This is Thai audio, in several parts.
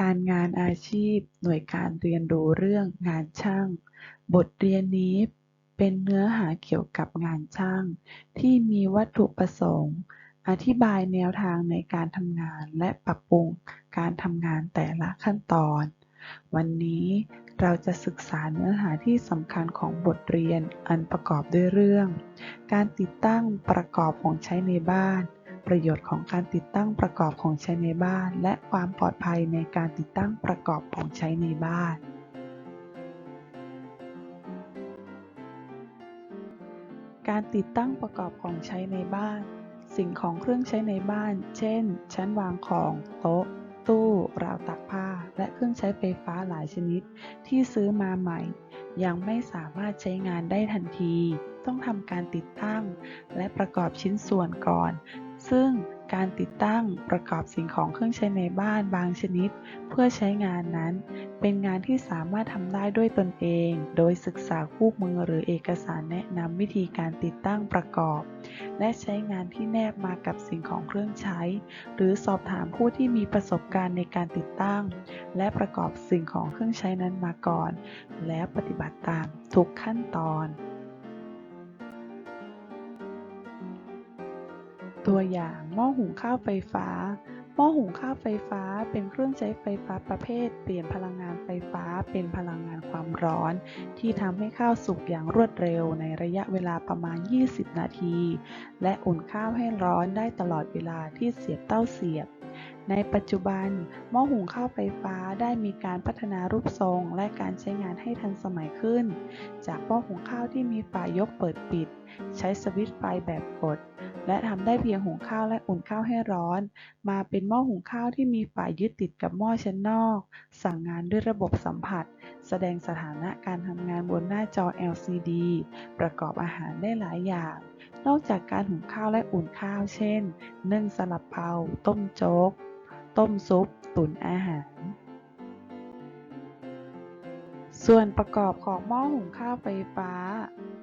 การงานอาชีพ หน่วยการเรียนรู้เรื่องงานช่าง บทเรียนนี้เป็นเนื้อหาเกี่ยวกับงานช่าง ที่มีวัตถุประสงค์ อธิบายแนวทางในการทำงานและปรับปรุงการทำงานแต่ละขั้นตอน วันนี้เราจะศึกษาเนื้อหาที่สำคัญของบทเรียนอันประกอบด้วยเรื่อง การติดตั้งประกอบของใช้ในบ้าน ประโยชน์ของการติดตั้งประกอบของใช้ในบ้าน และความปลอดภัยในการติดตั้งประกอบของใช้ในบ้านการติดตั้งประกอบของใช้ในบ้าน สิ่งของเครื่องใช้ในบ้าน เช่น ชั้นวางของ โต๊ะ ตู้ ราวตากผ้า และเครื่องใช้ไฟฟ้าหลายชนิด ที่ซื้อมาใหม่ ยังไม่สามารถใช้งานได้ทันที ต้องทำการติดตั้ง และประกอบชิ้นส่วนก่อน ซึ่งการติดตั้งประกอบสิ่งของเครื่องใช้ในบ้านบางชนิด เพื่อใช้งานนั้น เป็นงานที่สามารถทำได้ด้วยตนเอง โดยศึกษาคู่มือหรือเอกสารแนะนำวิธีการติดตั้งประกอบ และใช้งานที่แนบมากับสิ่งของเครื่องใช้ หรือสอบถามผู้ที่มีประสบการณ์ในการติดตั้ง และประกอบสิ่งของเครื่องใช้นั้นมาก่อน แล้วปฏิบัติตามทุกขั้นตอน ตัวอย่างหม้อหุงข้าวไฟฟ้า หม้อหุงข้าวไฟฟ้า เป็นเครื่องใช้ไฟฟ้าประเภท เปลี่ยนพลังงานไฟฟ้าเป็นพลังงานความร้อน ที่ทำให้ข้าวสุกอย่างรวดเร็วในระยะเวลาประมาณ 20 นาที และอุ่นข้าวให้ร้อนได้ตลอดเวลาที่เสียบเต้าเสียบในปัจจุบัน หม้อหุงข้าวไฟฟ้าได้มีการพัฒนารูปทรงและการใช้งานให้ทันสมัยขึ้น จากหม้อหุงข้าวที่มีฝายกเปิดปิด ใช้สวิตช์ไฟแบบกด และทำได้เพียงหุงข้าวและอุ่นข้าวให้ร้อน มาเป็นหม้อหุงข้าวที่มีฝายยึดติดกับหม้อชั้นนอก สั่งงานด้วยระบบสัมผัส แสดงสถานะการทำงานบนหน้าจอ LCD ประกอบอาหารได้หลายอย่าง นอกจากการหุงข้าวและอุ่นข้าว เช่นนึ่งสลับเปา ต้มโจ๊ก ต้มซุป ตุ๋นอาหาร ส่วนประกอบของหม้อหุงข้าวไฟฟ้า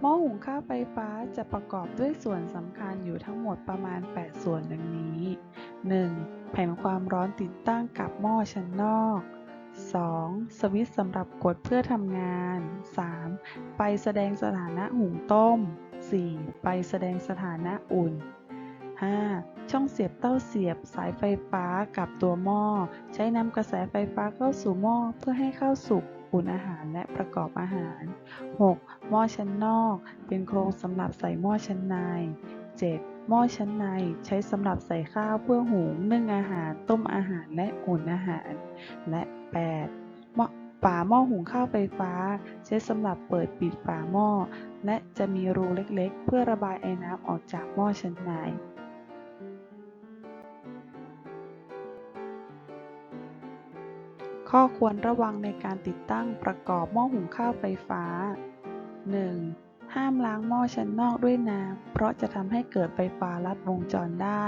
หม้อหุงข้าวไฟฟ้าจะประกอบด้วยส่วนสำคัญอยู่ทั้งหมดประมาณ 8 ส่วนดังนี้ 1. แผ่นความร้อนติดตั้งกับหม้อชั้นนอก 2. สวิตช์สำหรับกดเพื่อทำงาน 3. ไฟแสดงสถานะหุงต้ม 4. ไฟแสดงสถานะอุ่น 5. ช่องเสียบเต้าเสียบสายไฟฟ้ากับตัวหม้อ ใช้นำกระแสไฟฟ้าเข้าสู่หม้อเพื่อให้ข้าวสุก อุ่นอาหารและประกอบอาหาร 6. หม้อชั้นนอก เป็นโครงสำหรับใส่หม้อชั้นใน 7. หม้อชั้นในใช้สำหรับใส่ข้าวเพื่อหุงนึ่งอาหาร ต้มอาหารและอุ่นอาหาร และ 8. หม้อฝาหม้อหุงข้าวไฟฟ้า ใช้สำหรับเปิดปิดฝาหม้อ และจะมีรูเล็กๆ เพื่อระบายไอน้ำออกจากหม้อชั้นใน ข้อควรระวังในการติดตั้งประกอบหม้อหุงข้าวไฟฟ้า 1. ห้ามล้างหม้อชั้นนอกด้วยน้ำเพราะจะทำให้เกิดไฟฟ้าลัดวงจรได้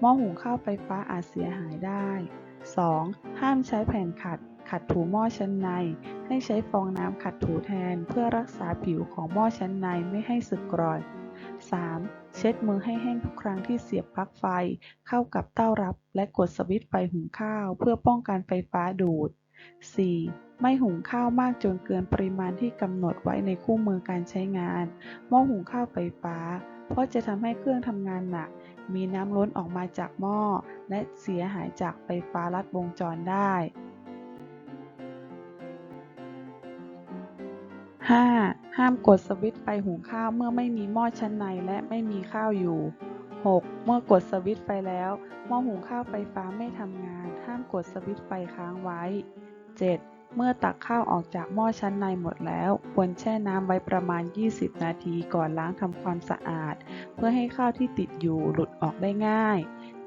หม้อหุงข้าวไฟฟ้าอาจเสียหายได้ 2. ห้ามใช้แผ่นขัดขัดถูหม้อชั้นใน ให้ใช้ฟองน้ำขัดถูแทน เพื่อรักษาผิวของหม้อชั้นในไม่ให้สึกกร่อน 3. เช็ดมือให้แห้งทุกครั้งที่เสียบปลั๊กไฟ เข้ากับเต้ารับ และกดสวิตช์ไฟหุงข้าว เพื่อป้องกันไฟฟ้าดูด 4. ไม่หุงข้าวมากจนเกินปริมาณที่กำหนดไว้ในคู่มือการใช้งาน หม้อหุงข้าวไฟฟ้า เพราะจะทำให้เครื่องทำงานหนัก มีน้ำล้นออกมาจากหม้อ และเสียหายจากไฟฟ้าลัดวงจรได้ 5. ห้ามกดสวิตช์ไฟหุงข้าวเมื่อไม่มีหม้อชั้นในและไม่มีข้าวอยู่ 6. เมื่อกดสวิตช์ไฟแล้ว หม้อหุงข้าวไฟฟ้าไม่ทำงาน ห้ามกดสวิตช์ไฟค้างไว้ 7. เมื่อตักข้าวออกจากหม้อชั้นในหมดแล้ว ควรแช่น้ำไว้ประมาณ 20 นาทีก่อนล้างทำความสะอาด เพื่อให้ข้าวที่ติดอยู่หลุดออกได้ง่าย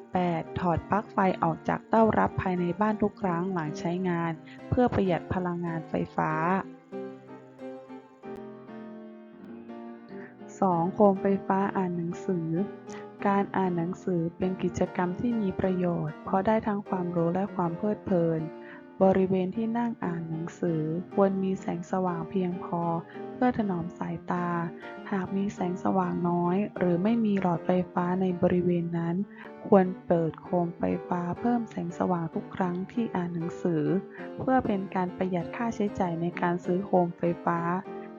8. ถอดปลั๊กไฟออกจากเต้ารับภายในบ้านทุกครั้งหลังใช้งาน เพื่อประหยัดพลังงานไฟฟ้า 2. โคมไฟฟ้าอ่านหนังสือ การอ่านหนังสือเป็นกิจกรรมที่มีประโยชน์ เพราะได้ทั้งความรู้และความเพลิดเพลิน บริเวณที่นั่งอ่านหนังสือควรมีแสงสว่างเพียงพอ เพื่อถนอมสายตา หากมีแสงสว่างน้อย หรือไม่มีหลอดไฟฟ้าในบริเวณนั้น ควรเปิดโคมไฟฟ้าเพิ่มแสงสว่างทุกครั้งที่อ่านหนังสือ เพื่อเป็นการประหยัดค่าใช้จ่ายในการซื้อโคมไฟฟ้า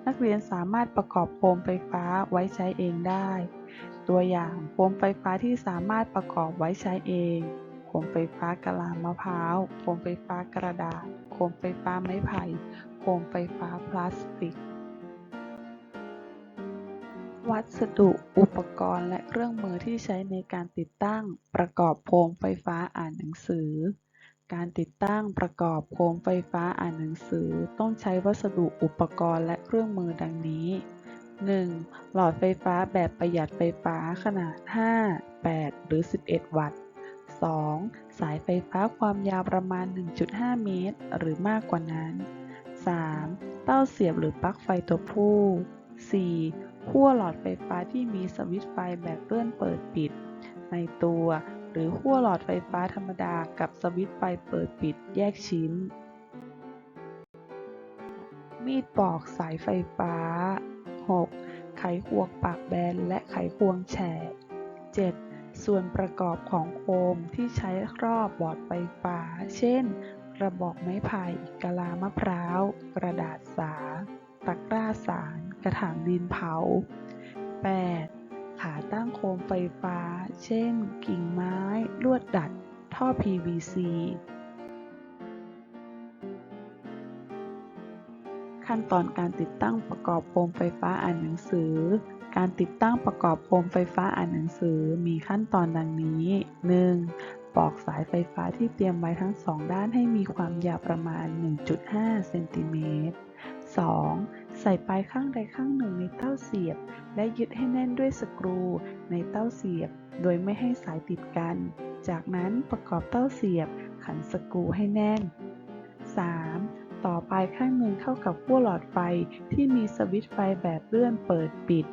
นักเรียนสามารถประกอบโคมไฟฟ้าไว้ใช้เองได้ ตัวอย่างโคมไฟฟ้าที่สามารถประกอบไว้ใช้เอง โคมไฟฟ้ากะลามะพร้าว โคมไฟฟ้ากระดาษ โคมไฟฟ้าไม้ไผ่ โคมไฟฟ้าพลาสติก วัสดุอุปกรณ์และเครื่องมือที่ใช้ในการติดตั้งประกอบโคมไฟฟ้าอ่านหนังสือการติดตั้งประกอบโคมไฟฟ้าอ่านหนังสือต้องใช้วัสดุอุปกรณ์และ เครื่องมือดังนี้ 1. หลอดไฟฟ้าแบบประหยัดไฟฟ้าขนาด 5, 8 หรือ 11 วัตต์ 2. สายไฟฟ้าความยาวประมาณ 1.5 เมตร หรือมากกว่านั้น 3. เต้าเสียบหรือปลั๊กไฟตัวผู้ 4. ขั้วหลอดไฟฟ้าที่มีสวิตช์ไฟแบบเลื่อนเปิดปิด ในตัว หรือขั้วหลอดไฟฟ้าธรรมดากับสวิตช์ไฟเปิดปิดแยกชิ้น มีดปอกสายไฟฟ้า 6. ไขควงปากแบนและไขควงแฉก 7. ส่วนประกอบของโคมที่ใช้ครอบบอร์ดไฟฟ้า เช่น กระบอกไม้ไผ่กะลามะพร้าว กระดาษสา ตะกร้าสาร กระถางดินเผา 8. ขาตั้งโคมไฟฟ้า เช่น กิ่งไม้ ลวดดัด ท่อ PVC ขั้นตอนการติดตั้งประกอบโคมไฟฟ้าอ่านหนังสือ การติดตั้งประกอบโคมไฟฟ้าอ่านหนังสือมีขั้นตอนดังนี้ 1. ปอกสายไฟฟ้าที่เตรียมไว้ทั้งสองด้านให้มีความยาวประมาณ 1.5 เซนติเมตร 2. ใส่ปลายข้างใดข้างหนึ่งในเต้าเสียบ และยึดให้แน่นด้วยสกรูในเต้าเสียบ โดยไม่ให้สายติดกัน จากนั้นประกอบเต้าเสียบ ขันสกรูให้แน่น 3. ต่อปลายข้างหนึ่งเข้ากับขั้วหลอดไฟที่มีสวิตช์ไฟแบบเลื่อนเปิดปิด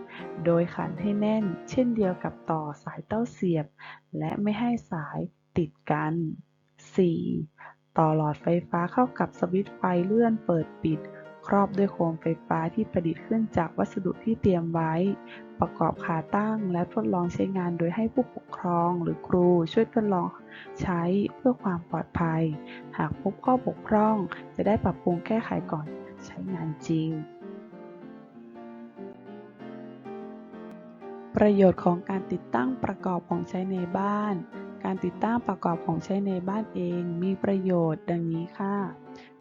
โดยขันให้แน่น เช่นเดียวกับต่อสายเต้าเสียบ และไม่ให้สายติดกัน 4. ต่อหลอดไฟฟ้าเข้ากับสวิตช์ไฟเลื่อนเปิดปิด ครอบด้วยโคมไฟฟ้าที่ประดิษฐ์ขึ้นจากวัสดุที่เตรียมไว้ ประกอบขาตั้งและทดลองใช้งานโดยให้ผู้ปกครองหรือครูช่วยทดลอง ใช้เพื่อความปลอดภัย หากพบข้อบกพร่องจะได้ปรับปรุงแก้ไขก่อนใช้งานจริง ประโยชน์ของการติดตั้งประกอบของใช้ในบ้าน การติดตั้งประกอบของใช้ในบ้านเองมีประโยชน์ดังนี้ค่ะ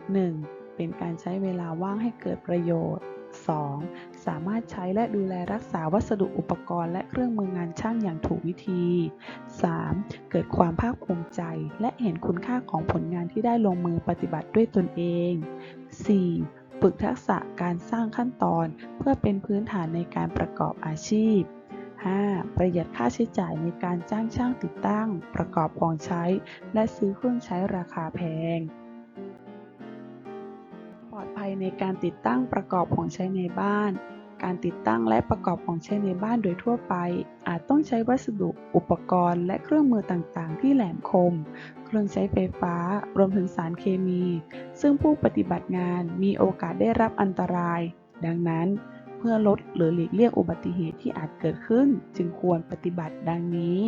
1. เป็นการใช้เวลาว่างให้เกิดประโยชน์ 2. สามารถใช้และดูแลรักษาวัสดุอุปกรณ์และเครื่องมืองานช่างอย่างถูกวิธี 3. เกิดความภาคภูมิใจ และเห็นคุณค่าของผลงานที่ได้ลงมือปฏิบัติด้วยตนเอง 4. ฝึกทักษะการสร้างขั้นตอน เพื่อเป็นพื้นฐานในการประกอบอาชีพ 5. ประหยัดค่าใช้จ่ายในการจ้างช่างติดตั้ง ประกอบของใช้ และซื้อเครื่องใช้ราคาแพง ในการติดตั้งประกอบของใช้ในบ้าน การติดตั้งและประกอบของใช้ในบ้านโดยทั่วไป อาจต้องใช้วัสดุ อุปกรณ์ และเครื่องมือต่างๆ ที่แหลมคม เครื่องใช้ไฟฟ้า รวมถึงสารเคมี ซึ่งผู้ปฏิบัติงานมีโอกาสได้รับอันตราย ดังนั้น เพื่อลดหรือหลีกเลี่ยงอุบัติเหตุที่อาจเกิดขึ้น จึงควรปฏิบัติดังนี้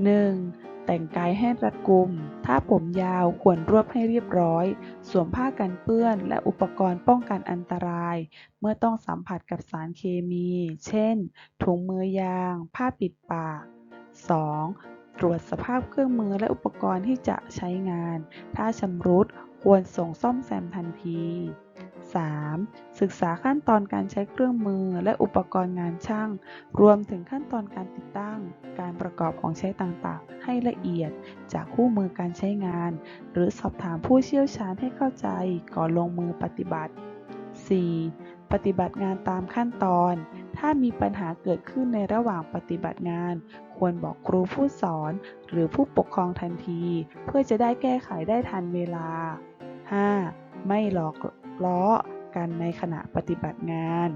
1. แต่งกายให้รัดกุม ถ้าผมยาวควรรวบให้เรียบร้อย สวมผ้ากันเปื้อน และอุปกรณ์ป้องกันอันตราย เมื่อต้องสัมผัสกับสารเคมี เช่น ถุงมือยาง ผ้าปิดปาก 2. ตรวจสภาพเครื่องมือและอุปกรณ์ที่จะใช้งาน ถ้าชำรุดควรส่งซ่อมแซมทันที 3. ศึกษาขั้นตอนการใช้เครื่องมือและอุปกรณ์งานช่าง รวมถึงขั้นตอนการติดตั้ง การประกอบของใช้ต่างๆ ให้ละเอียดจากคู่มือการใช้งาน หรือสอบถามผู้เชี่ยวชาญให้เข้าใจก่อนลงมือปฏิบัติ 4. ปฏิบัติงานตามขั้นตอน ถ้ามีปัญหาเกิดขึ้นในระหว่างปฏิบัติงาน ควรบอกครูผู้สอน หรือผู้ปกครองทันที เพื่อจะได้แก้ไขได้ทันเวลา 5. ไม่หลอก ล้อ กันในขณะปฏิบัติงาน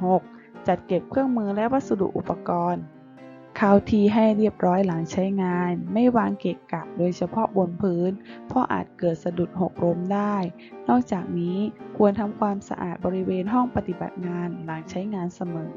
6. จัดเก็บเครื่องมือและวัสดุอุปกรณ์เข้าที่ให้เรียบร้อยหลังใช้งาน ไม่วางเกะกะโดยเฉพาะบนพื้น เพราะอาจเกิดสะดุดหกล้มได้ นอกจากนี้ควรทำความสะอาดบริเวณห้องปฏิบัติงานหลังใช้งานเสมอ